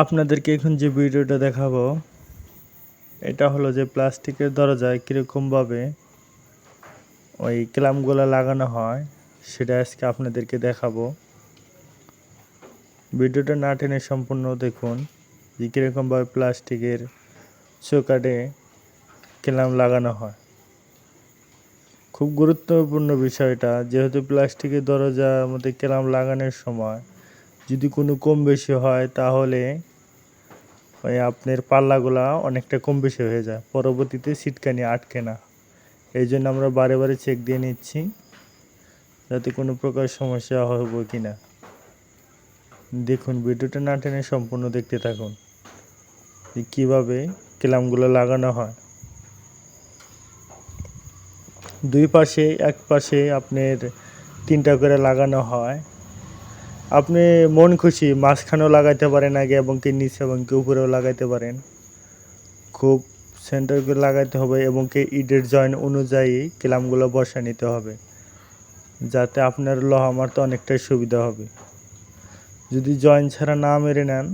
আপনাদেরকে এখন যে ভিডিওটা দেখাবো, এটা হলো যে প্লাস্টিকের দরজায় কীরকমভাবে ওই ক্ল্যাম্পগুলো লাগানো হয়, সেটা আজকে আপনাদেরকে দেখাবো। ভিডিওটা না টেনে সম্পূর্ণ দেখুন যে কীরকমভাবে প্লাস্টিকের চৌকাটে ক্ল্যাম্প লাগানো হয়। খুব গুরুত্বপূর্ণ বিষয়টা, যেহেতু প্লাস্টিকের দরজা আমাদের ক্ল্যাম্প লাগানোর সময় যদি কোনো কম বেশি হয়, তাহলে ওই আপনার পাল্লাগুলা অনেকটা কম বেশি হয়ে যায়। পরবর্তীতে সিটকানি আটকে না। এই জন্য আমরা বারে বারে চেক দিয়ে নিচ্ছি যাতে কোনো প্রকার সমস্যা হবে কি না দেখুন, ভিডিওটা না টেনে সম্পূর্ণ দেখতে থাকুন কীভাবে ক্লামগুলো লাগানো হয়। দুই পাশে, এক পাশে আপনার তিনটা করে লাগানো হয়। আপনি মন খুশি, মাঝখানেও লাগাইতে পারেন আগে এবং কি নিচে এবং কি উপরেও লাগাইতে পারেন। খুব সেন্টার করে লাগাইতে হবে এবং কি ইডের জয়েন্ট অনুযায়ী ক্লামগুলো বসা নিতে হবে, যাতে আপনার লোহা মারতে অনেকটাই সুবিধা হবে। যদি জয়েন্ট ছাড়া না মেরে নেন,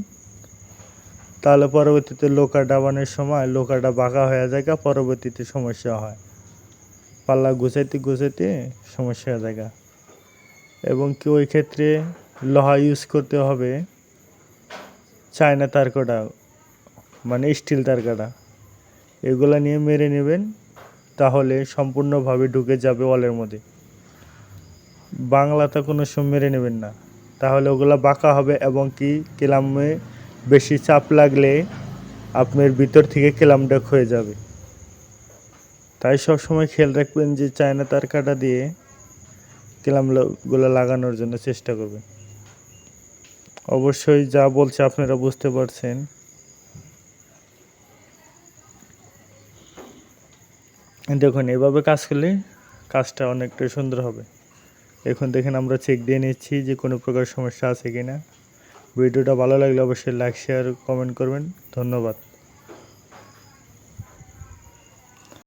তাহলে পরবর্তীতে লোকা ডাবানোর সময় লোকাটা বাঁকা হয়ে জায়গা পরবর্তীতে সমস্যা হয়। পাল্লা গুছাইতে গুছাইতে সমস্যা হয়ে যায় এবং কি ওই ক্ষেত্রে লোহা ইউজ করতে হবে। চায়না তারকাটা মানে স্টিল তারকাটা, এগুলা নিয়ে মেরে নেবেন, তাহলে সম্পূর্ণভাবে ঢুকে যাবে ওয়ালের মধ্যে। বাংলাতে কোনো সময় মেরে নেবেন না। তাহলে ওগুলা বাঁকা হবে এবং কি কেলামে বেশি চাপ লাগলে আপনার ভিতর থেকে কেলামটা ক্ষয়ে যাবে। তাই সবসময় খেয়াল রাখবেন যে চায়না তারকাটা দিয়ে কেলামগুলো লাগানোর জন্য চেষ্টা করবেন। অবশ্যই যা বলছে আপনারা বুঝতে পারছেন। দেখুন, এভাবে কাজ করলে কাজটা অনেকটা সুন্দর হবে। এখন দেখেন আমরা চেক দিয়ে নিচ্ছি যে কোনো প্রকার সমস্যা আছে কি না ভিডিওটা ভালো লাগলে অবশ্যই লাইক শেয়ার কমেন্ট করবেন। ধন্যবাদ।